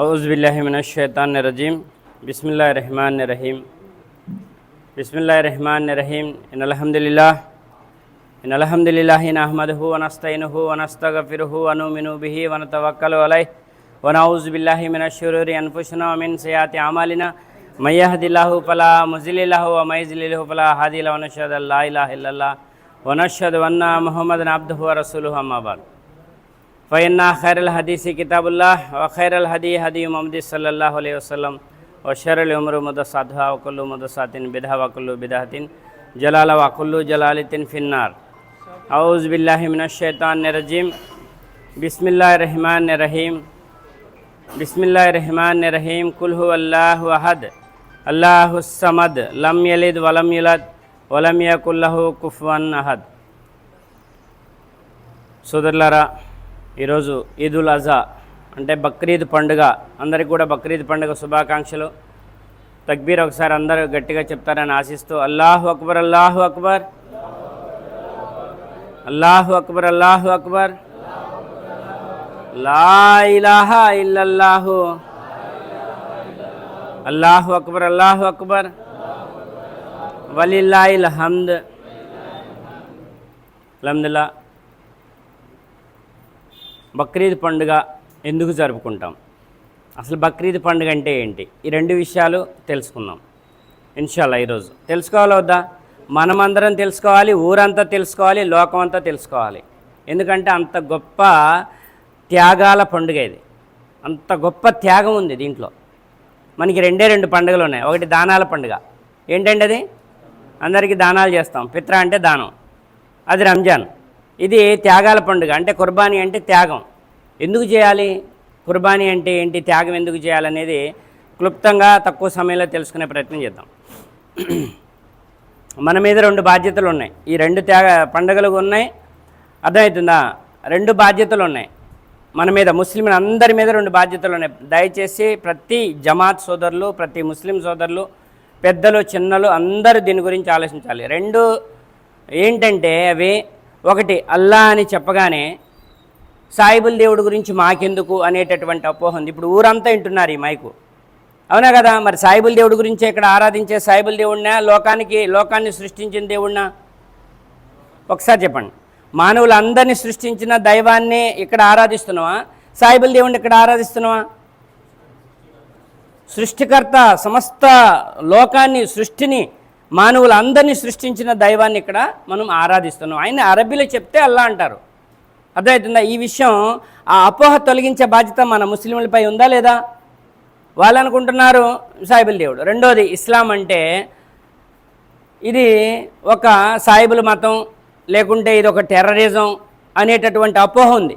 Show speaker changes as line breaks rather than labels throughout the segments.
அவுஸ்பில்லாஹிமினஷேத்தான்ரஜீம் பிஸ்மில்லா ரஹ்மான் ரஹீம் பிஸ்மில்லா ரஹ்மான் ரஹீம் இன் அலஹம்துலில்லா இன் அலஹம்துலில்லாஹி அஹமதுஹு வனஸ்தைனுஹு வனஸ்தகஃபிருஹு அனுமினு பிஹி வனத்தவக்கல் அலை ونعوذ بالله من الشرور انفسنا ومن سيئات اعمالنا من يهد الله فلا مضل له ومن يضلل فلا هادي له ونشهد ان لا اله الا الله ونشهد ان محمدا عبده ورسوله اما بعد فإن خير الحديث كتاب الله وخير الهدي هدي محمد صلى الله عليه وسلم وشر الأمور مدساتها وكل مدسات بدعة وكل بدعة جلالة وكل جلالة في النار أعوذ بالله من الشيطان الرجيم بسم الله الرحمن الرحيم بسم الله الرحمن الرحيم قل هو الله أحد الله الصمد لم يلد ولم يولد ولم يكن له كفوا أحد సోదరులారా ఈరోజు ఈదుల్ అజా అంటే బక్రీద్ పండుగ. అందరికి కూడా బక్రీద్ పండుగ శుభాకాంక్షలు. తక్బీర్ ఒకసారి అందరూ గట్టిగా చెప్తారని ఆశిస్తూ అల్లాహు అక్బర్ అల్లాహు అక్బర్. అల్లాహు అక్బర్ అల్లాహు అక్బర్. లా ఇలాహా ఇల్లల్లాహు. అల్లాహు అక్బర్ అల్లాహు అక్బర్. వలిల్లాయిల్ హమ్ద్. అల్హమ్దుల్లా బక్రీద్ పండుగ ఎందుకు జరుపుకుంటాం? అసలు బక్రీద్ పండుగ అంటే ఏంటి? ఈ రెండు విషయాలు తెలుసుకుందాం. ఇన్షాల్లా ఈరోజు. తెలుసుకోవాలా వద్దా? మనమందరం తెలుసుకోవాలి ఊరంతా తెలుసుకోవాలి లోకం అంతా తెలుసుకోవాలి. ఎందుకంటే అంత గొప్ప త్యాగాల పండుగ ఇది. అంత గొప్ప త్యాగం ఉంది దీంట్లో. మనకి రెండే రెండు పండుగలు ఉన్నాయి. ఒకటి దానాల పండుగ. ఏంటండి అది? అందరికీ దానాలు చేస్తాం. పిత్ర అంటే దానం. అది రంజాన్. ఇది త్యాగాల పండుగ. అంటే కుర్బానీ అంటే త్యాగం. ఎందుకు చేయాలి? కుర్బానీ అంటే ఏంటి? త్యాగం ఎందుకు చేయాలనేది క్లుప్తంగా తక్కువ సమయంలో తెలుసుకునే ప్రయత్నం చేద్దాం. మన మీద రెండు బాధ్యతలు ఉన్నాయి. ఈ రెండు త్యాగ పండుగలు ఉన్నాయి. అర్థమవుతుందా? రెండు బాధ్యతలు ఉన్నాయి. మన మీద ముస్లింల అందరి మీద రెండు బాధ్యతలు ఉన్నాయి. దయచేసి ప్రతి జమాత్ సోదరులు ప్రతి ముస్లిం సోదరులు పెద్దలు చిన్నలు అందరూ దీని గురించి ఆలోచించాలి. రెండు ఏంటంటే అవి ఒకటి అల్లా అని చెప్పగానే సాయిబుల్ దేవుడి గురించి మాకెందుకు అనేటటువంటి అపోహ ఉంది. ఇప్పుడు ఊరంతా వింటున్నారు ఈ మైకు. అవునా కదా? మరి సాయిబుల్ దేవుడి గురించి ఇక్కడ ఆరాధించే సాయిబుల్ దేవుడినా లోకానికి లోకాన్ని సృష్టించిన దేవుడినా? ఒకసారి చెప్పండి. మానవులందరినీ సృష్టించిన దైవాన్ని ఇక్కడ ఆరాధిస్తున్నావా? సాయిబుల్ దేవుడిని ఇక్కడ ఆరాధిస్తున్నావా? సృష్టికర్త సమస్త లోకాన్ని సృష్టిని మానవులందరినీ సృష్టించిన దైవాన్ని ఇక్కడ మనం ఆరాధిస్తున్నాం. ఆయన అరబీలో చెప్తే అల్లా అంటారు. అర్థమవుతుందా ఈ విషయం ఆ అపోహ తొలగించే బాధ్యత మన ముస్లింలపై ఉందా లేదా? వాళ్ళు అనుకుంటున్నారు సాయిబుల్ దేవుడు. రెండోది ఇస్లాం అంటే ఇది ఒక సాయిబుల్ మతం లేకుంటే ఇది ఒక టెర్రరిజం అనేటటువంటి అపోహ ఉంది.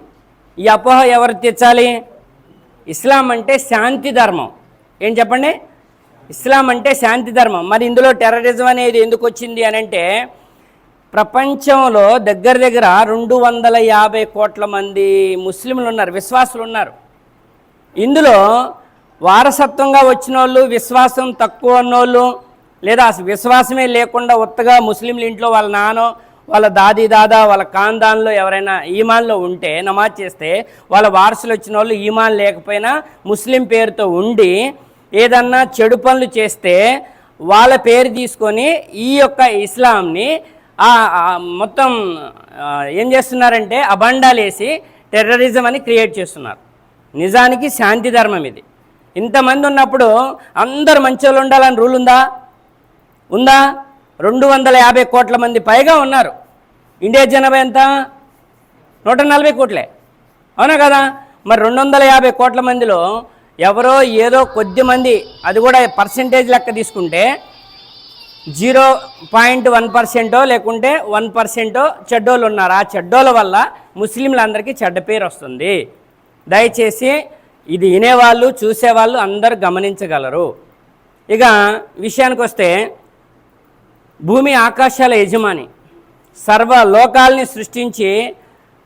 ఈ అపోహ ఎవరు తెచ్చాలి ఇస్లాం అంటే శాంతి ధర్మం. ఏం చెప్పండి? ఇస్లాం అంటే శాంతి ధర్మం. మరి ఇందులో టెర్రరిజం అనేది ఎందుకు వచ్చింది అని అంటే ప్రపంచంలో దగ్గర దగ్గర రెండు వందల యాభై కోట్ల మంది ముస్లింలు ఉన్నారు విశ్వాసులు ఉన్నారు. ఇందులో వారసత్వంగా వచ్చిన వాళ్ళు విశ్వాసం తక్కువ ఉన్నోళ్ళు లేదా అసలు విశ్వాసమే లేకుండా ఉత్తగా ముస్లింల ఇంట్లో వాళ్ళ నానో వాళ్ళ దాది దాదా వాళ్ళ ఖాన్దాన్లో ఎవరైనా ఈమాన్లో ఉంటే నమాజ్ చేస్తే వాళ్ళ వారసులు వచ్చిన వాళ్ళు ఈమాన్ లేకపోయినా ముస్లిం పేరుతో ఉండి ఏదన్నా చెడు పనులు చేస్తే వాళ్ళ పేరు తీసుకొని ఈ యొక్క ఇస్లాంని మొత్తం ఏం చేస్తున్నారంటే అబండాలేసి టెర్రరిజం అని క్రియేట్ చేస్తున్నారు. నిజానికి శాంతి ధర్మం ఇది. ఇంతమంది ఉన్నప్పుడు అందరు మంచోళ్ళు ఉండాలని రూల్ ఉందా? ఉందా? రెండు వందల యాభై కోట్ల మంది పైగా ఉన్నారు. ఇండియా జనాభా ఎంత? నూట నలభై కోట్లే. అవునా కదా? మరి రెండు వందల యాభై కోట్ల మందిలో ఎవరో ఏదో కొద్ది మంది అది కూడా పర్సంటేజ్ లెక్క తీసుకుంటే జీరో పాయింట్ వన్ పర్సెంటో లేకుంటే వన్ పర్సెంటో చెడ్డోళ్ళు ఉన్నారు. ఆ చెడ్డోళ్ళ వల్ల ముస్లింలందరికీ చెడ్డ పేరు వస్తుంది. దయచేసి ఇది వినేవాళ్ళు చూసేవాళ్ళు అందరూ గమనించగలరు. ఇక విషయానికి వస్తే భూమి ఆకాశాల యజమాని సర్వ లోకాల్ని సృష్టించి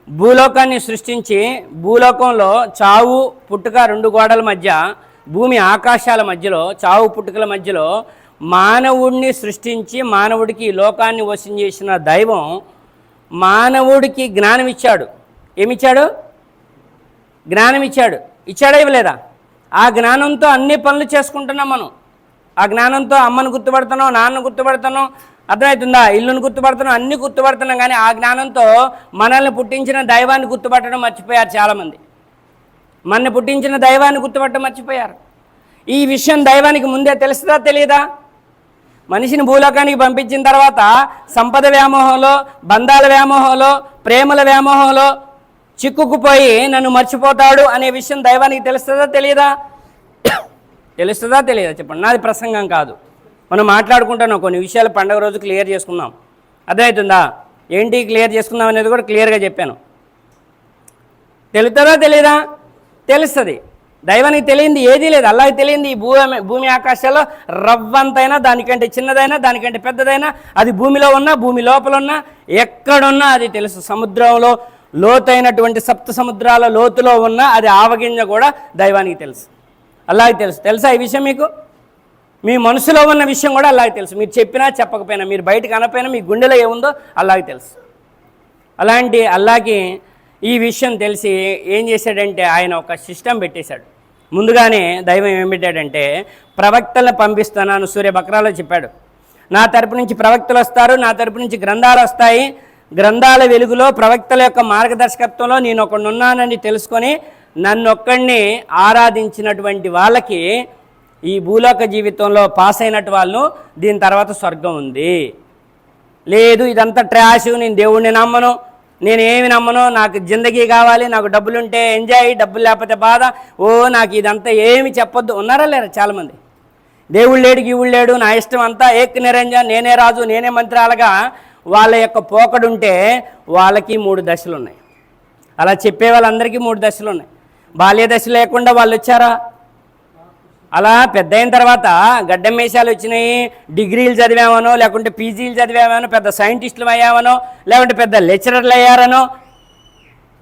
భూలోకాన్ని సృష్టించి భూలోకంలో చావు పుట్టుక రెండు గోడల మధ్య భూమి ఆకాశాల మధ్యలో చావు పుట్టుకల మధ్యలో మానవుడిని సృష్టించి మానవుడికి ఈ లోకాన్ని వశం చేసిన దైవం మానవుడికి జ్ఞానం ఇచ్చాడు. ఏమిచ్చాడు? జ్ఞానం ఇచ్చాడు. ఇచ్చాడా ఇవ్వలేదా? ఆ జ్ఞానంతో అన్ని పనులు చేసుకుంటున్నాం మనం. ఆ జ్ఞానంతో అమ్మను గుర్తుపడుతున్నాం నాన్న గుర్తుపడుతున్నాం అర్థమవుతుందా? ఇల్లును గుర్తుపడుతున్నాం అన్ని గుర్తుపడుతున్నాం కానీ ఆ జ్ఞానంతో మనల్ని పుట్టించిన దైవాన్ని గుర్తుపట్టడం మర్చిపోయారు చాలామంది. మనని పుట్టించిన దైవాన్ని గుర్తుపట్టడం మర్చిపోయారు. ఈ విషయం దైవానికి ముందే తెలుస్తుందా తెలియదా మనిషిని భూలోకానికి పంపించిన తర్వాత సంపద వ్యామోహంలో బంధాల వ్యామోహంలో ప్రేమల వ్యామోహంలో చిక్కుకుపోయి నన్ను మర్చిపోతాడు అనే విషయం దైవానికి తెలుస్తుందా తెలియదా తెలుస్తుందా తెలియదా చెప్పండి. నాది ప్రసంగం కాదు. మనం మాట్లాడుకుంటున్నాం కొన్ని విషయాలు పండగ రోజు క్లియర్ చేసుకుందాం. అర్థమవుతుందా? ఏంటి క్లియర్ చేసుకుందాం అనేది కూడా క్లియర్గా చెప్పాను. తెలుస్తుందా తెలియదా తెలుస్తుంది. దైవానికి తెలియంది ఏదీ లేదు. అల్లాకి తెలియంది ఈ భూమి భూమి ఆకాశాల్లో రవ్వంతైనా దానికంటే చిన్నదైనా దానికంటే పెద్దదైనా అది భూమిలో ఉన్నా భూమి లోపల ఉన్నా ఎక్కడున్నా అది తెలుసు. సముద్రంలో లోతైనటువంటి సప్త సముద్రాల లోతులో ఉన్న అది ఆవగింజ కూడా దైవానికి తెలుసు. అల్లాకి తెలుసు. తెలుసా ఈ విషయం మీకు? మీ మనసులో ఉన్న విషయం కూడా అలాగే తెలుసు. మీరు చెప్పినా చెప్పకపోయినా మీరు బయటకు అనపోయినా మీ గుండెలో ఏముందో అలాగే తెలుసు. అలాంటి అల్లాకి ఈ విషయం తెలిసి ఏం చేశాడంటే ఆయన ఒక సిస్టమ్ పెట్టేశాడు. ముందుగానే దైవం ఏం పెట్టాడంటే ప్రవక్తలను పంపిస్తున్నాను సూర్య బక్రాలో చెప్పాడు. నా తరపు నుంచి ప్రవక్తలు వస్తారు నా తరపు నుంచి గ్రంథాలు వస్తాయి. గ్రంథాల వెలుగులో ప్రవక్తల యొక్క మార్గదర్శకత్వంలో నేను ఒకడున్నానని తెలుసుకొని నన్నొక్కడిని ఆరాధించినటువంటి వాళ్ళకి ఈ భూలోక జీవితంలో పాస్ అయినట్టు వాళ్ళు దీని తర్వాత స్వర్గం ఉంది. లేదు ఇదంతా ట్రాష్ నేను దేవుణ్ణి నమ్మను నేను ఏమి నమ్మను నాకు జిందగీ కావాలి నాకు డబ్బులుంటే ఎంజాయ్ డబ్బులు లేకపోతే బాధ ఓ నాకు ఇదంతా ఏమి చెప్పొద్దు. ఉన్నారా లేరా చాలామంది? దేవుడు లేడు గీవుడు లేడు నా ఇష్టం అంతా ఏక్ నిరంజన్ నేనే రాజు నేనే మంత్రి వాళ్ళ యొక్క పోకడుంటే వాళ్ళకి మూడు దశలు ఉన్నాయి అలా చెప్పే వాళ్ళందరికీ మూడు దశలు ఉన్నాయి బాల్య దశ లేకుండా వాళ్ళు వచ్చారా అలా పెద్ద అయిన తర్వాత గడ్డం మేషాలు వచ్చినాయి. డిగ్రీలు చదివామనో లేకుంటే పీజీలు చదివామనో పెద్ద సైంటిస్టులు అయ్యామనో లేకుంటే పెద్ద లెక్చరర్లు అయ్యారనో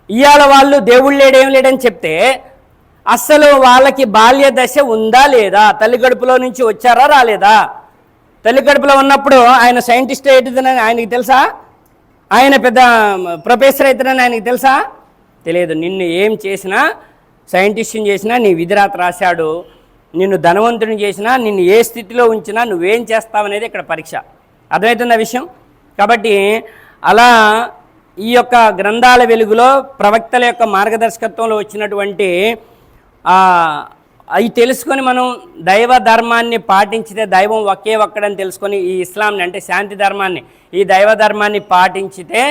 ఇవాళ వాళ్ళు దేవుళ్ళు లేడేం లేడని చెప్తే అస్సలు వాళ్ళకి బాల్య దశ ఉందా లేదా? తల్లి గడుపులో నుంచి వచ్చారా రాలేదా? తల్లి గడుపులో ఉన్నప్పుడు ఆయన సైంటిస్ట్ అవుతుందని ఆయనకి తెలుసా? ఆయన పెద్ద ప్రొఫెసర్ అవుతుందని ఆయనకి తెలుసా? తెలియదు. నిన్ను ఏం చేసినా సైంటిస్ట్ని చేసినా నీ విధిరాత రాశాడు. నిన్ను ధనవంతుని చేసినా నిన్ను ఏ స్థితిలో ఉంచినా నువ్వేం చేస్తావనేది ఇక్కడ పరీక్ష. అర్థమవుతున్న విషయం? కాబట్టి అలా ఈ యొక్క గ్రంథాల వెలుగులో ప్రవక్తల యొక్క మార్గదర్శకత్వంలో వచ్చినటువంటి అవి తెలుసుకొని మనం దైవ ధర్మాన్ని పాటించితే దైవం ఒకే ఒక్కడని తెలుసుకొని ఈ ఇస్లాంని అంటే శాంతి ధర్మాన్ని ఈ దైవ ధర్మాన్ని పాటించితే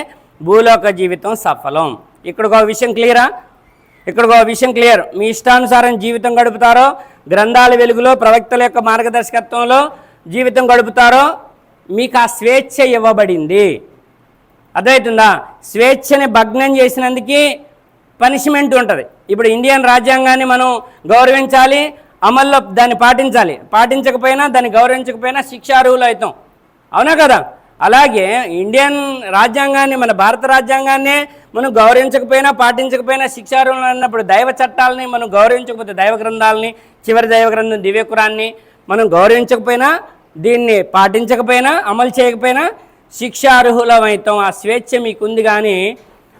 భూలోక జీవితం సఫలం. ఇక్కడ ఒక విషయం క్లియరా? ఇక్కడ ఒక విషయం క్లియర్. మీ ఇష్టానుసారం జీవితం గడుపుతారో గ్రంథాల వెలుగులో ప్రవక్తల యొక్క మార్గదర్శకత్వంలో జీవితం గడుపుతారో మీకు ఆ స్వేచ్ఛ ఇవ్వబడింది. అర్థమవుతుందా? స్వేచ్ఛని భగ్నం చేసినందుకు పనిష్మెంట్ ఉంటుంది. ఇప్పుడు ఇండియన్ రాజ్యాంగాన్ని మనం గౌరవించాలి అమల్లో దాన్ని పాటించాలి. పాటించకపోయినా దాన్ని గౌరవించకపోయినా శిక్షార్హులు అవుతాం. అవునా కదా? అలాగే ఇండియన్ రాజ్యాంగాన్ని మన భారత రాజ్యాంగాన్నే మనం గౌరవించకపోయినా పాటించకపోయినా శిక్షార్హులు అన్నప్పుడు దైవ చట్టాలని మనం గౌరవించకపోతే దైవ గ్రంథాలని చివరి దైవ గ్రంథం దివ్యకురాన్ని మనం గౌరవించకపోయినా దీన్ని పాటించకపోయినా అమలు చేయకపోయినా శిక్షార్హులమవుతాం ఆ స్వేచ్ఛ మీకుంది కానీ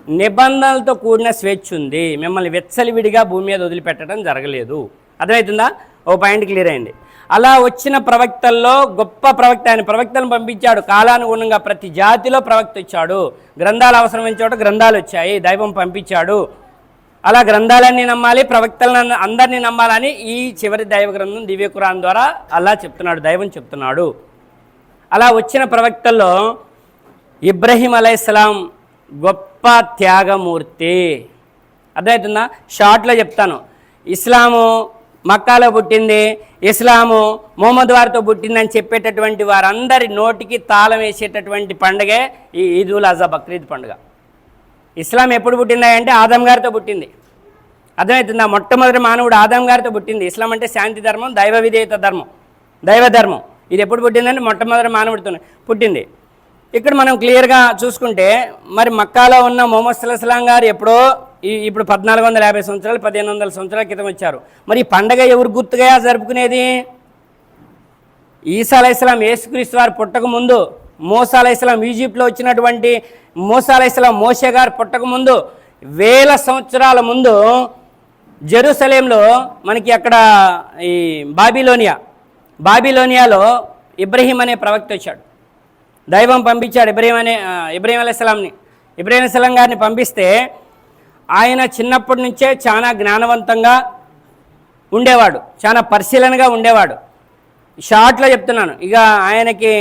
నిబంధనలతో కూడిన స్వేచ్ఛ ఉంది. మిమ్మల్ని వెచ్చలివిడిగా భూమి మీద వదిలిపెట్టడం జరగలేదు. అర్థమవుతుందా? ఓ పాయింట్ క్లియర్ అయింది. అలా వచ్చిన ప్రవక్తల్లో గొప్ప ప్రవక్త ఆయన ప్రవక్తలను పంపించాడు. కాలానుగుణంగా ప్రతి జాతిలో ప్రవక్త వచ్చాడు. గ్రంథాలు అవసరమైన చోట గ్రంథాలు వచ్చాయి. దైవం పంపించాడు. అలా గ్రంథాలన్నీ నమ్మాలి ప్రవక్తలను అందరినీ నమ్మాలని ఈ చివరి దైవ గ్రంథం దివ్య కురాన్ ద్వారా అలా చెప్తున్నాడు దైవం చెప్తున్నాడు. అలా వచ్చిన ప్రవక్తల్లో ఇబ్రహీం అలైస్లాం గొప్ప త్యాగమూర్తి. అర్థమవుతుందా షార్ట్లో చెప్తాను. ఇస్లాము మక్కాలో పుట్టింది. ఇస్లాము మొహమ్మద్ వారితో పుట్టిందని చెప్పేటటువంటి వారందరి నోటికి తాళం వేసేటటువంటి పండుగే ఈ ఈదుల్ అజా బక్రీద్ పండుగ. ఇస్లాం ఎప్పుడు పుట్టిందా అంటే ఆదం గారితో పుట్టింది. అర్థమవుతుందా? మొట్టమొదటి మానవుడు ఆదం గారితో పుట్టింది. ఇస్లాం అంటే శాంతి ధర్మం దైవ విధేయత ధర్మం. దైవ ధర్మం. ఇది ఎప్పుడు పుట్టిందంటే మొట్టమొదటి మానవుడితో పుట్టింది. ఇక్కడ మనం క్లియర్గా చూసుకుంటే మరి మక్కాలో ఉన్న మొహమ్మద్ సల్లాహం గారు ఎప్పుడో ఈ ఇప్పుడు పద్నాలుగు వందల యాభై సంవత్సరాలు పదిహేను వందల సంవత్సరాల క్రితం వచ్చారు. మరి ఈ పండగ ఎవరు గుర్తుగా జరుపుకునేది? ఈసా అలైస్లాం యేసుక్రీస్తు వారు పుట్టక ముందు మోసా అలైస్లాం ఈజిప్ట్లో వచ్చినటువంటి మోసా అలైస్లాం మోసే గారు పుట్టక ముందు వేల సంవత్సరాల ముందు జెరూసలేంలో మనకి అక్కడ ఈ బాబిలోనియా బాబిలోనియాలో ఇబ్రహీం అనే ప్రవక్త వచ్చాడు. దైవం పంపించాడు ఇబ్రహీం అనే ఆ, ఇబ్రహీం అలైస్లాంని ఇబ్రహీం అలైస్లాం గారిని పంపిస్తే ఆయన చిన్నప్పటి నుంచే చాలా జ్ఞానవంతంగా ఉండేవాడు చాలా పరిశీలనగా ఉండేవాడు. షార్ట్లో చెప్తున్నాను ఇక ఆయనకి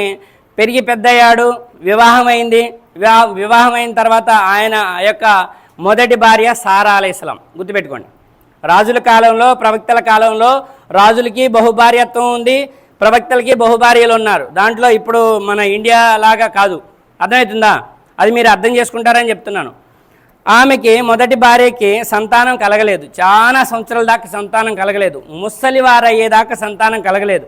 పెరిగి పెద్దయ్యాడు వివాహమైంది వివా వివాహ తర్వాత ఆయన యొక్క మొదటి భార్య సారా అలైస్లాం గుర్తుపెట్టుకోండి. రాజుల కాలంలో ప్రవక్తల కాలంలో రాజులకి బహుభార్యత్వం ఉంది ప్రవక్తలకి బహుభార్యలు ఉన్నారు. దాంట్లో ఇప్పుడు మన ఇండియా లాగా కాదు. అర్థమవుతుందా? అది మీరు అర్థం చేసుకుంటారని చెప్తున్నాను. ఆమెకి మొదటి భార్యకి సంతానం కలగలేదు. చాలా సంవత్సరాల దాకా సంతానం కలగలేదు. ముసలివారు అయ్యేదాకా సంతానం కలగలేదు.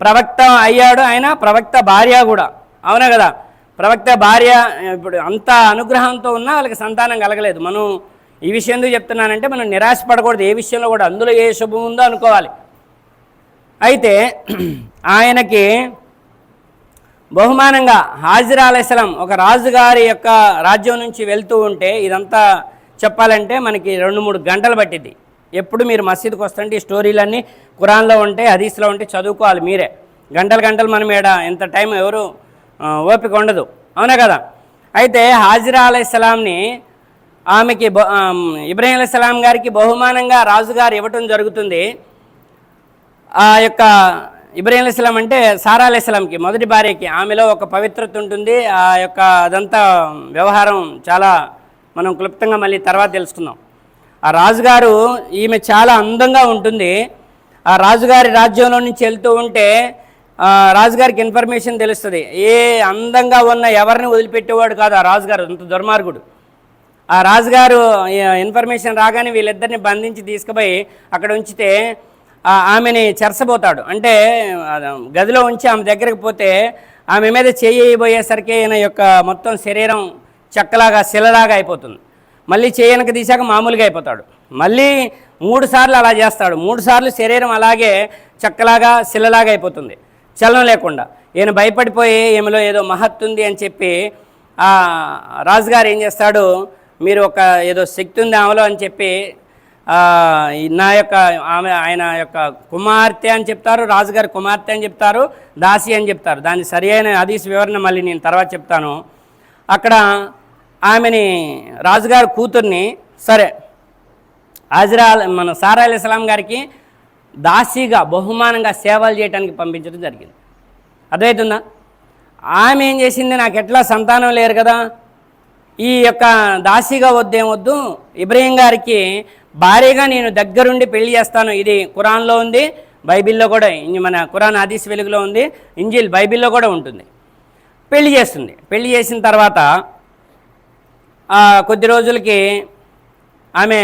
ప్రవక్త అయ్యాడు ఆయన ప్రవక్త భార్య కూడా. అవునా కదా? ప్రవక్త భార్య ఇప్పుడు అంత అనుగ్రహంతో ఉన్నా వాళ్ళకి సంతానం కలగలేదు. మనం ఈ విషయం ఎందుకు చెప్తున్నానంటే మనం నిరాశపడకూడదు. ఏ విషయంలో కూడా అందులో ఏ శుభం ఉందో అనుకోవాలి. అయితే ఆయనకి బహుమానంగా హాజిరా అలైస్లాం ఒక రాజుగారి యొక్క రాజ్యం నుంచి వెళ్తూ ఉంటే ఇదంతా చెప్పాలంటే మనకి రెండు మూడు గంటలు పట్టింది ఎప్పుడు మీరు మసీదుకి వస్తుంటే ఈ స్టోరీలన్నీ కురాన్లో ఉంటే హదీస్లో ఉంటే చదువుకోవాలి మీరే. గంటలు గంటలు మనం ఏడ ఎంత టైం ఎవరు ఓపిక ఉండదు. అవునా కదా? అయితే హాజిరా అలైస్లాంని ఆమెకి బ- ఇబ్రాహీం అలైస్లాం గారికి బహుమానంగా రాజుగారు ఇవ్వటం జరుగుతుంది. ఆ యొక్క ఇబ్రాహీం అలీస్లాం అంటే సారా అలీస్లాంకి మొదటి భార్యకి. ఆమెలో ఒక పవిత్రత ఉంటుంది. ఆ యొక్క అదంతా వ్యవహారం చాలా మనం క్లుప్తంగా మళ్ళీ తర్వాత తెలుసుకుందాం. ఆ రాజుగారు ఈమె చాలా అందంగా ఉంటుంది. ఆ రాజుగారి రాజ్యంలో నుంచి వెళ్తూ ఉంటే రాజుగారికి ఇన్ఫర్మేషన్ తెలుస్తుంది. ఏ అందంగా ఉన్న ఎవరిని వదిలిపెట్టేవాడు కాదు ఆ రాజుగారు అంత దుర్మార్గుడు. ఆ రాజుగారు ఇన్ఫర్మేషన్ రాగానే వీళ్ళిద్దరిని బంధించి తీసుకుపోయి అక్కడ ఉంచితే ఆమెని చెరసబోతాడు. అంటే గదిలో ఉంచి ఆమె దగ్గరికి పోతే ఆమె మీద చేయబోయేసరికి ఈయన యొక్క మొత్తం శరీరం చెక్కలాగా శిలలాగా అయిపోతుంది. మళ్ళీ చేయనక తీశాక మామూలుగా అయిపోతాడు. మళ్ళీ మూడు సార్లు అలా చేస్తాడు. మూడు సార్లు శరీరం అలాగే చెక్కలాగా శిలలాగా అయిపోతుంది. చలనం లేకుండా. ఈయన భయపడిపోయి ఈమెలో ఏదో మహత్తు ఉంది అని చెప్పి రాజుగారు ఏం చేస్తాడు? మీరు ఒక ఏదో శక్తి ఉంది ఆమెలో అని చెప్పి నా యొక్క ఆమె ఆయన యొక్క కుమార్తె అని చెప్తారు రాజుగారి కుమార్తె అని చెప్తారు దాసి అని చెప్తారు. దాని సరి అయిన హదీస్ వివరణ మళ్ళీ నేను తర్వాత చెప్తాను. అక్కడ ఆమెని రాజుగారి కూతుర్ని సరే హాజరా మన సారా అలీ ఇస్లాం గారికి దాసీగా బహుమానంగా సేవలు చేయడానికి పంపించడం జరిగింది. అర్థమవుతుందా ఆమె ఏం చేసింది? నాకు ఎట్లా సంతానం లేరు కదా? ఈ యొక్క దాసీగా వద్దేం వద్దు? ఇబ్రహీం గారికి భారీగా నేను దగ్గరుండి పెళ్ళి చేస్తాను. ఇది కురాన్లో ఉంది బైబిల్లో కూడా మన కురాన్ హదీస్ వెలుగులో ఉంది ఇంజిల్ బైబిల్లో కూడా ఉంటుంది. పెళ్ళి చేస్తుంది. పెళ్ళి చేసిన తర్వాత కొద్ది రోజులకి ఆమె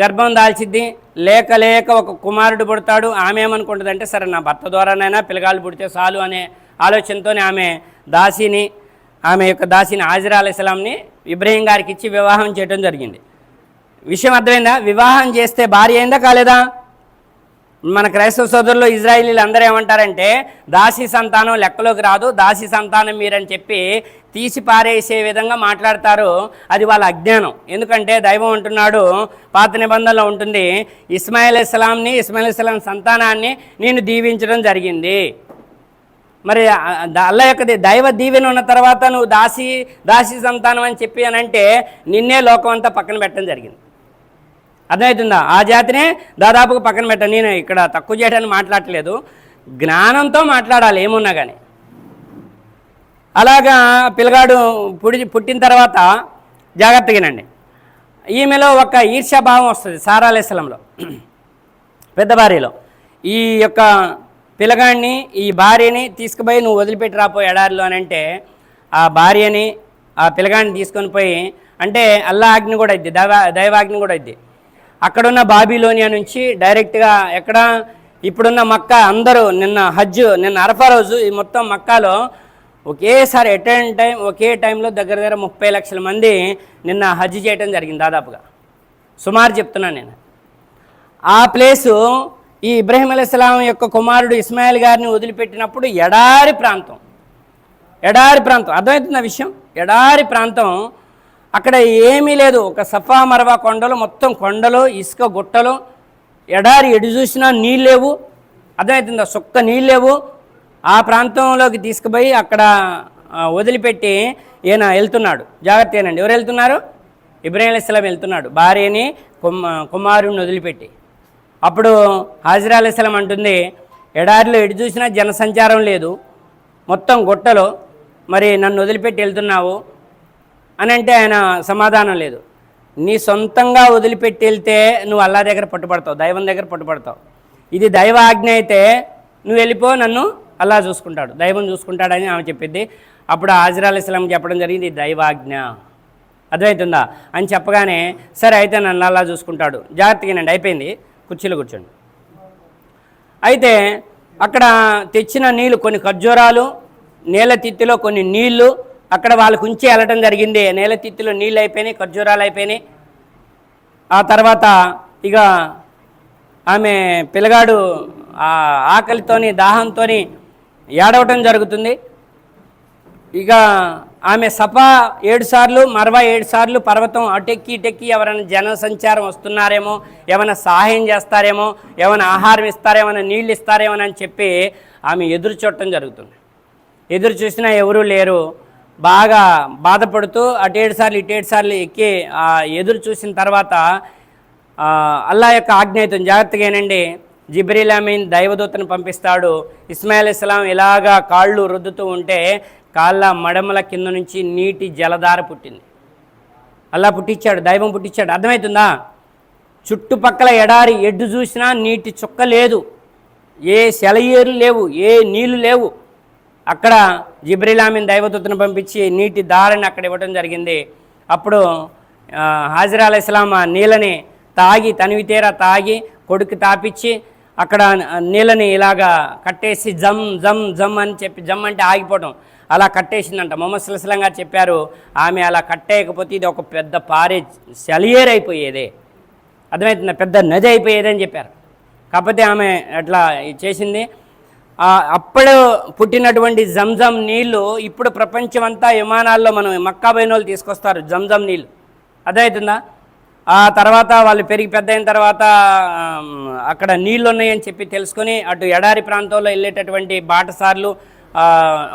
గర్భం దాల్చిద్ది. లేక లేక ఒక కుమారుడు పుడతాడు. ఆమె ఏమనుకుంటుందంటే సరే నా భర్త ద్వారానైనా పిల్లగాళ్ళు పుడితే చాలు అనే ఆలోచనతోనే ఆమె దాసిని ఆమె యొక్క దాసిని హాజిరా అలైస్లాంని ఇబ్రహీం గారికి ఇచ్చి వివాహం చేయడం జరిగింది. విషయం అర్థమైందా? వివాహం చేస్తే భార్య అయిందా కాలేదా? మన క్రైస్తవ సోదరులు ఇజ్రాయిలీలు అందరూ ఏమంటారంటే దాసి సంతానం లెక్కలోకి రాదు దాసి సంతానం మీరని చెప్పి తీసి పారేసే విధంగా మాట్లాడతారు. అది వాళ్ళ అజ్ఞానం. ఎందుకంటే దైవం అంటున్నాడు పాత నిబంధనలో ఉంటుంది ఇస్మాయిల్ ఇస్లాంని ఇస్మాయిల్ ఇస్లాం సంతానాన్ని నేను దీవించడం జరిగింది. మరి ఆ- అల్లా యొక్క దైవ దీవెన ఉన్న తర్వాత నువ్వు దాసి దాసి సంతానం అని చెప్పి అని అంటే నిన్నే లోకం అంతా పక్కన పెట్టడం జరిగింది. అర్థమవుతుందా ఆ జాతినే దాదాపుగా పక్కన పెట్ట నేను ఇక్కడ తక్కువ చేయడానికి మాట్లాడట్లేదు. జ్ఞానంతో మాట్లాడాలి ఏమున్నా కానీ అలాగా పిల్లగాడు పుడి పుట్టిన తర్వాత జాగ్రత్తగానండి ఈమెలో ఒక ఈర్ష్యాభావం వస్తుంది సారాలేశలంలో పెద్ద భార్యలో. ఈ యొక్క పిల్లగాడిని ఈ భార్యని తీసుకుపోయి నువ్వు వదిలిపెట్టి రాపో ఎడారిలో అని అంటే ఆ భార్యని ఆ పిల్లగాడిని తీసుకొని పోయి అంటే అల్లా ఆజ్ఞ కూడా ఇద్ది దైవ దైవాజ్ఞ కూడా ఇద్ది. అక్కడున్న బాబీలోనియా నుంచి డైరెక్ట్గా ఎక్కడ? ఇప్పుడున్న మక్క అందరూ నిన్న హజ్ నిన్న అరఫా రోజు ఈ మొత్తం మక్కాలో ఒకేసారి ఎట్ టైం ఒకే టైంలో దగ్గర దగ్గర ముప్పై లక్షల మంది నిన్న హజ్ చేయడం జరిగింది దాదాపుగా. సుమారు చెప్తున్నాను నేను. ఆ ప్లేసు ఈ ఇబ్రహీం అలైస్లాం యొక్క కుమారుడు ఇస్మాయిల్ గారిని వదిలిపెట్టినప్పుడు ఎడారి ప్రాంతం. ఎడారి ప్రాంతం. అర్థమవుతుంది ఆ విషయం? ఎడారి ప్రాంతం అక్కడ ఏమీ లేదు. ఒక సఫా మరవా కొండలు మొత్తం కొండలు ఇసుక గుట్టలు ఎడారి ఎటు చూసినా నీళ్ళు లేవు. అర్థమవుతుందా సుక్క నీళ్ళు లేవు. ఆ ప్రాంతంలోకి తీసుకుపోయి అక్కడ వదిలిపెట్టి ఈయన వెళ్తున్నాడు. జాగ్రత్త ఏనండి ఎవరు వెళ్తున్నారు? ఇబ్రాహీం అలీస్లాం వెళ్తున్నాడు. భార్యని కుమ కుమారుని వదిలిపెట్టి. అప్పుడు హాజిరా అలీస్లాం అంటుంది ఎడారిలో ఎటు చూసినా జనసంచారం లేదు. మొత్తం గుట్టలు. మరి నన్ను వదిలిపెట్టి వెళ్తున్నావు. అని అంటే ఆయన సమాధానం లేదు. నీ సొంతంగా వదిలిపెట్టి వెళ్తే నువ్వు అల్లా దగ్గర పట్టుబడతావు దైవం దగ్గర పట్టుబడతావు. ఇది దైవ ఆజ్ఞ అయితే నువ్వు వెళ్ళిపో నన్ను అల్లా చూసుకుంటాడు దైవం చూసుకుంటాడని ఆమె చెప్పింది. అప్పుడు హాజిరా ఇస్లాం చెప్పడం జరిగింది దైవాజ్ఞ అర్థమవుతుందా? అని చెప్పగానే సరే అయితే నన్ను అల్లా చూసుకుంటాడు. జాగ్రత్తగానండి అయిపోయింది. కుర్చీలో కూర్చోండి. అయితే అక్కడ తెచ్చిన నీళ్ళు కొన్ని ఖర్జూరాలు నేల తిత్తిలో కొన్ని నీళ్ళు అక్కడ వాళ్ళకు ఉంచి వెళ్ళటం జరిగింది. నేలతిత్తులు నీళ్ళు అయిపోయినాయి ఖర్జూరాలు అయిపోయినాయి. ఆ తర్వాత ఇక ఆమె పిల్లగాడు ఆ ఆకలితోని దాహంతోని ఏడవటం జరుగుతుంది. ఇక ఆమె సఫా ఏడు సార్లు మరవ ఏడు సార్లు పర్వతం అటెక్కి ఇటెక్కి ఎవరైనా జన సంచారం వస్తున్నారేమో ఏమైనా సహాయం చేస్తారేమో ఏమైనా ఆహారం ఇస్తారేమో నీళ్ళు ఇస్తారేమో అని చెప్పి ఆమె ఎదురు చూడటం జరుగుతుంది. ఎదురు చూసినా ఎవరూ లేరు. బాగా బాధపడుతూ అటు ఏడు సార్లు ఇటు ఏడు సార్లు ఎక్కి ఆ ఎదురు చూసిన తర్వాత అల్లా యొక్క ఆజ్ఞాయితం జాగ్రత్తగా ఏనండి. జిబ్రీల్ అమీన్ దైవదూతను పంపిస్తాడు. ఇస్మాయిల్ ఇస్లాం ఇలాగా కాళ్ళు రుద్దుతూ ఉంటే కాళ్ళ మడమల కింద నుంచి నీటి జలధార పుట్టింది. అల్లా పుట్టించాడు దైవం పుట్టించాడు అర్థమవుతుందా? చుట్టుపక్కల ఎడారి ఎడ్డు చూసినా నీటి చుక్క లేదు. ఏ సెలయేరు లేవు ఏ నీళ్ళు లేవు. అక్కడ జిబ్రిలామిన్ దైవదూతను పంపించి నీటి దారిని అక్కడ ఇవ్వడం జరిగింది. అప్పుడు ఆ, హాజిరా ఇస్లాం ఆ నీళ్ళని తాగి తనివి తీరా తాగి కొడుకు తాపిచ్చి అక్కడ నీళ్ళని ఇలాగా కట్టేసి జమ్ జమ్ జమ్ అని చెప్పి జమ్ అంటే ఆగిపోవడం అలా కట్టేసిందంట. మొహమ్మద్ సుల్స్లాం గారు చెప్పారు ఆమె అలా కట్టేయకపోతే ఇది ఒక పెద్ద పారే సెలయేరు అయిపోయేదే. అర్థమవుతుందా? పెద్ద నది అయిపోయేదని చెప్పారు. కాకపోతే ఆమె అట్లా చేసింది. అప్పుడు పుట్టినటువంటి జంజం నీళ్ళు ఇప్పుడు ప్రపంచమంతా విమానాల్లో మనం మక్కా పోయిన వాళ్ళు తీసుకొస్తారు జంజం నీళ్ళు అర్థమవుతుందా? ఆ తర్వాత వాళ్ళు పెరిగి పెద్ద అయిన తర్వాత అక్కడ నీళ్ళు ఉన్నాయని చెప్పి తెలుసుకొని అటు ఎడారి ప్రాంతంలో వెళ్ళేటటువంటి బాటసార్లు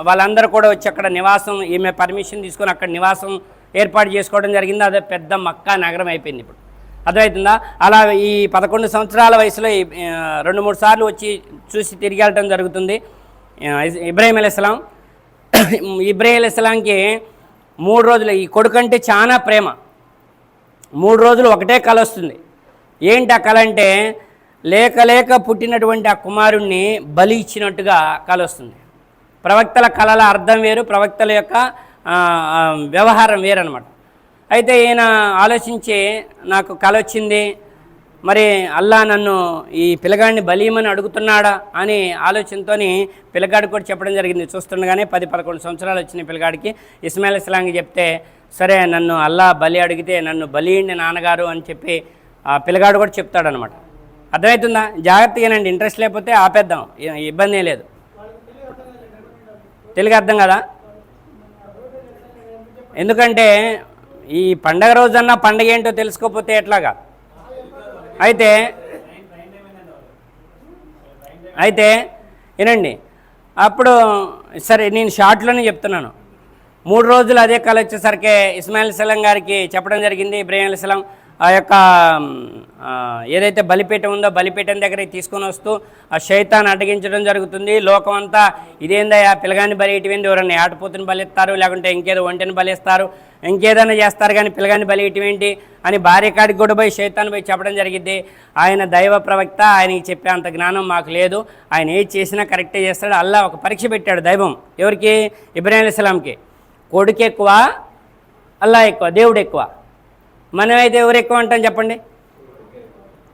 వాళ్ళందరూ కూడా వచ్చి అక్కడ నివాసం ఈమె పర్మిషన్ తీసుకొని అక్కడ నివాసం ఏర్పాటు చేసుకోవడం జరిగింది. అదే పెద్ద మక్కా నగరం అయిపోయింది ఇప్పుడు. అర్థమవుతుందా? అలా ఈ పదకొండు సంవత్సరాల వయసులో రెండు మూడు సార్లు వచ్చి చూసి తిరిగి వెళ్ళటం జరుగుతుంది. ఇబ్రాహీం ఇబ్రాహిం అలీస్లాం ఇబ్రాహిం అలీస్లాంకి మూడు రోజులు ఈ కొడుకంటే చాలా ప్రేమ. మూడు రోజులు ఒకటే కళ వస్తుంది. ఏంటి ఆ కళ అంటే లేక లేక పుట్టినటువంటి ఆ కుమారుణ్ణి బలి ఇచ్చినట్టుగా కళ వస్తుంది. ప్రవక్తల కళల అర్థం వేరు ప్రవక్తల యొక్క వ్యవహారం వేరు వ్యవహారం వేరనమాట అయితే ఈయన ఆలోచించి నాకు కళ వచ్చింది. మరి అల్లా నన్ను ఈ పిల్లగాడిని బలీయమని అడుగుతున్నాడా అని ఆలోచనతోని పిల్లగాడికి కూడా చెప్పడం జరిగింది. చూస్తుండగానే పది పదకొండు సంవత్సరాలు వచ్చిన పిల్లగాడికి ఇస్మాయిల్ ఇస్లాంకి చెప్తే సరే నన్ను అల్లా బలి అడిగితే నన్ను బలియండి నాన్నగారు అని చెప్పి ఆ పిల్లగాడు కూడా చెప్తాడనమాట అర్థమవుతుందా? జాగ్రత్తగానండి ఇంట్రెస్ట్ లేకపోతే ఆపేద్దాం. ఇబ్బంది లేదు. తెలుగు అర్థం కదా? ఎందుకంటే ఈ పండగ రోజన్నా పండగ ఏంటో తెలుసుకోకపోతే ఎట్లాగా? అయితే అయితే వినండి. అప్పుడు సరే నేను షార్ట్లోనే చెప్తున్నాను. మూడు రోజులు అదే కాలు వచ్చేసరికి ఇస్మాయిల్ సలం గారికి చెప్పడం జరిగింది ఇబ్రాహీం అలీస్లాం ఆ యొక్క ఏదైతే బలిపీఠం ఉందో బలిపీఠం దగ్గరికి తీసుకొని వస్తూ ఆ శైతాన్ని అడ్డగించడం జరుగుతుంది. లోకం అంతా ఇదేందయ్యా పిల్లగాని బలి ఇటువంటి ఎవరన్నా ఏటపోతుని బలిస్తారు లేకుంటే ఇంకేదో ఒంటిని బలిస్తారు ఇంకేదైనా చేస్తారు కానీ పిల్లగాని బలి ఇటువంటి అని భార్య కాడికి కూడా పోయి శైతాన్ని పోయి చెప్పడం జరిగింది ఆయన దైవ ప్రవక్త ఆయనకి చెప్పే అంత జ్ఞానం మాకు లేదు. ఆయన ఏది చేసినా కరెక్టే చేస్తాడు. అల్లా ఒక పరీక్ష పెట్టాడు దైవం. ఎవరికి? ఇబ్రాహీం అలీస్లాంకి కొడుకు ఎక్కువ అల్లా ఎక్కువ దేవుడు ఎక్కువ. మనమైతే ఎవరు ఎక్కువ అంటాం చెప్పండి?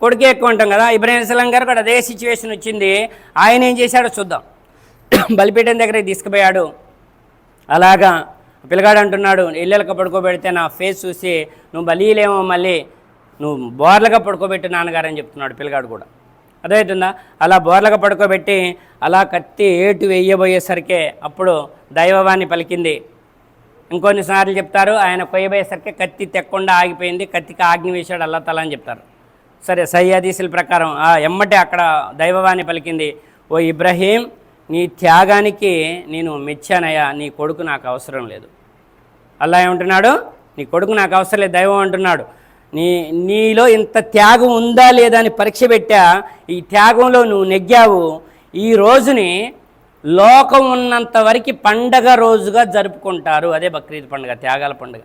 కొడుకే ఎక్కువ అంటాం కదా. ఇబ్రాహీం అస్లాం గారు కూడా అదే సిచ్యువేషన్ వచ్చింది. ఆయన ఏం చేశాడో చూద్దాం. బలిపీఠం దగ్గరికి తీసుకుపోయాడు. అలాగా పిల్లగాడు అంటున్నాడు ఇళ్ళక పడుకోబెడితే నా ఫేస్ చూసి నువ్వు బలీలేమో మళ్ళీ నువ్వు బోర్లగా పడుకోబెట్టి నాన్నగారు అని చెప్తున్నాడు పిల్లగాడు కూడా. అర్థమవుతుందా? అలా బోర్లగా పడుకోబెట్టి అలా కత్తి ఏటు వేయబోయేసరికే అప్పుడు దైవవాణి పలికింది. ఇంకొన్నిసార్లు చెప్తారు ఆయన కొయ్యబోయేసరికి కత్తి తెక్కకుండా ఆగిపోయింది కత్తికి ఆజ్ఞ వేశాడు అల్లా తల అని చెప్తారు. సరే సయ్యాదీసుల ప్రకారం ఆ ఎమ్మటే అక్కడ దైవవాణి పలికింది ఓ ఇబ్రహీం నీ త్యాగానికి నేను మెచ్చానయ్యా నీ కొడుకు నాకు అవసరం లేదు. అల్లా ఏమంటున్నాడు? నీ కొడుకు నాకు అవసరం లేదు దైవం అంటున్నాడు. నీ నీలో ఇంత త్యాగం ఉందా లేదా అని పరీక్ష పెట్టా ఈ త్యాగంలో నువ్వు నెగ్గావు. ఈ రోజుని లోకం ఉన్నంత వరకు పండగ రోజుగా జరుపుకుంటారు. అదే బక్రీద్ పండుగ త్యాగాల పండుగ.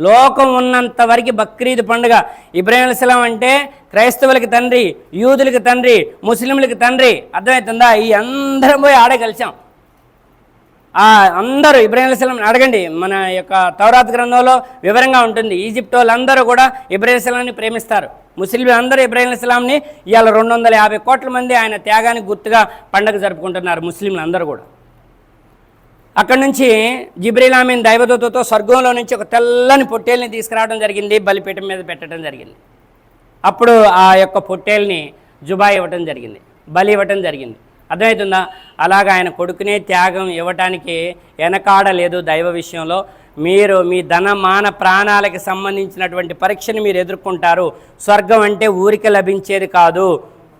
లోకం ఉన్నంత వరకు బక్రీద్ పండుగ. ఇబ్రాహీం అలైహిస్సలాం అంటే క్రైస్తవులకి తండ్రి యూదులకి తండ్రి ముస్లింలకి తండ్రి. అర్థమవుతుందా? ఈ అందరం పోయి ఆడే కలిసాం. అందరూ ఇబ్రాహిం అలైహిస్సలాం అడగండి. మన యొక్క తౌరాత్ గ్రంథంలో వివరంగా ఉంటుంది. ఈజిప్ట్ వాళ్ళందరూ కూడా ఇబ్రాహిం ఇస్లాంని ప్రేమిస్తారు. ముస్లింలు అందరూ ఇబ్రాహిం ఇస్లాంని ఇవాళ రెండు వందల యాభై కోట్ల మంది ఆయన త్యాగానికి గుర్తుగా పండగ జరుపుకుంటున్నారు ముస్లింలు అందరూ కూడా. అక్కడి నుంచి జిబ్రీల్ ఆమీన్ దైవదూతతో స్వర్గంలో నుంచి ఒక తెల్లని పొట్టేల్ని తీసుకురావడం జరిగింది. బలిపీఠం మీద పెట్టడం జరిగింది. అప్పుడు ఆ యొక్క పొట్టేల్ని జుబాయి ఇవ్వటం జరిగింది. బలి ఇవ్వటం జరిగింది. అర్థమవుతుందా? అలాగ ఆయన కొడుకునే త్యాగం ఇవ్వటానికి వెనకాడలేదు దైవ విషయంలో. మీరు మీ ధన మాన ప్రాణాలకి సంబంధించినటువంటి పరీక్షని మీరు ఎదుర్కొంటారు. స్వర్గం అంటే ఊరికి లభించేది కాదు.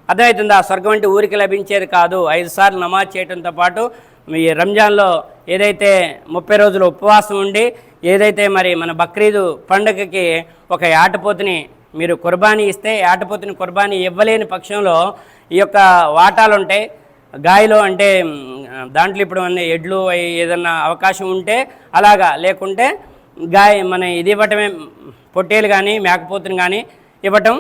అర్థమవుతుందా? స్వర్గం అంటే ఊరికి లభించేది కాదు. ఐదు సార్లు నమాజ్ చేయడంతో పాటు మీ రంజాన్లో ఏదైతే ముప్పై రోజులు ఉపవాసం ఉండి ఏదైతే మరి మన బక్రీదు పండుగకి ఒక ఆటపోతుని మీరు కుర్బానీ ఇస్తే ఆటపోతుని కుర్బానీ ఇవ్వలేని పక్షంలో ఈ యొక్క వాటాలు ఉంటాయి గాయలో అంటే దాంట్లో ఇప్పుడు అన్ని ఎడ్లు ఏదన్నా అవకాశం ఉంటే అలాగా లేకుంటే గాయ మన ఇది ఇవ్వటమే పొట్టేలు కానీ మేకపోతుని కానీ ఇవ్వటం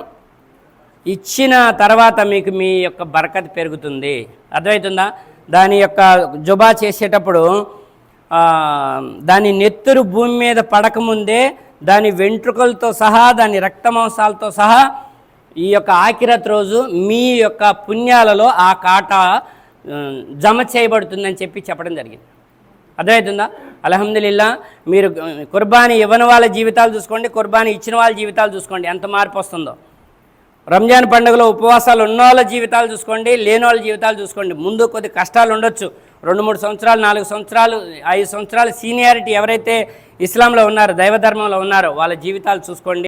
ఇచ్చిన తర్వాత మీకు మీ యొక్క బరకత్ పెరుగుతుంది. అర్థమవుతుందా? దాని యొక్క జుబా చేసేటప్పుడు దాని నెత్తురు భూమి మీద పడకముందే దాని వెంట్రుకలతో సహా దాని రక్తమాంసాలతో సహా ఈ యొక్క ఆకిరత్ రోజు మీ యొక్క పుణ్యాలలో ఆ కాట జమ చేయబడుతుందని చెప్పి చెప్పడం జరిగింది. అర్థమవుతుందా? అలహమ్దుల్లా మీరు కుర్బానీ ఇవ్వని వాళ్ళ జీవితాలు చూసుకోండి కుర్బానీ ఇచ్చిన వాళ్ళ జీవితాలు చూసుకోండి. ఎంత మార్పు వస్తుందో. రంజాన్ పండుగలో ఉపవాసాలు ఉన్న వాళ్ళ జీవితాలు చూసుకోండి లేని వాళ్ళ జీవితాలు చూసుకోండి. ముందు కొద్ది కష్టాలు ఉండొచ్చు. రెండు మూడు సంవత్సరాలు నాలుగు సంవత్సరాలు ఐదు సంవత్సరాలు సీనియారిటీ ఎవరైతే ఇస్లాంలో ఉన్నారో దైవధర్మంలో ఉన్నారో వాళ్ళ జీవితాలు చూసుకోండి.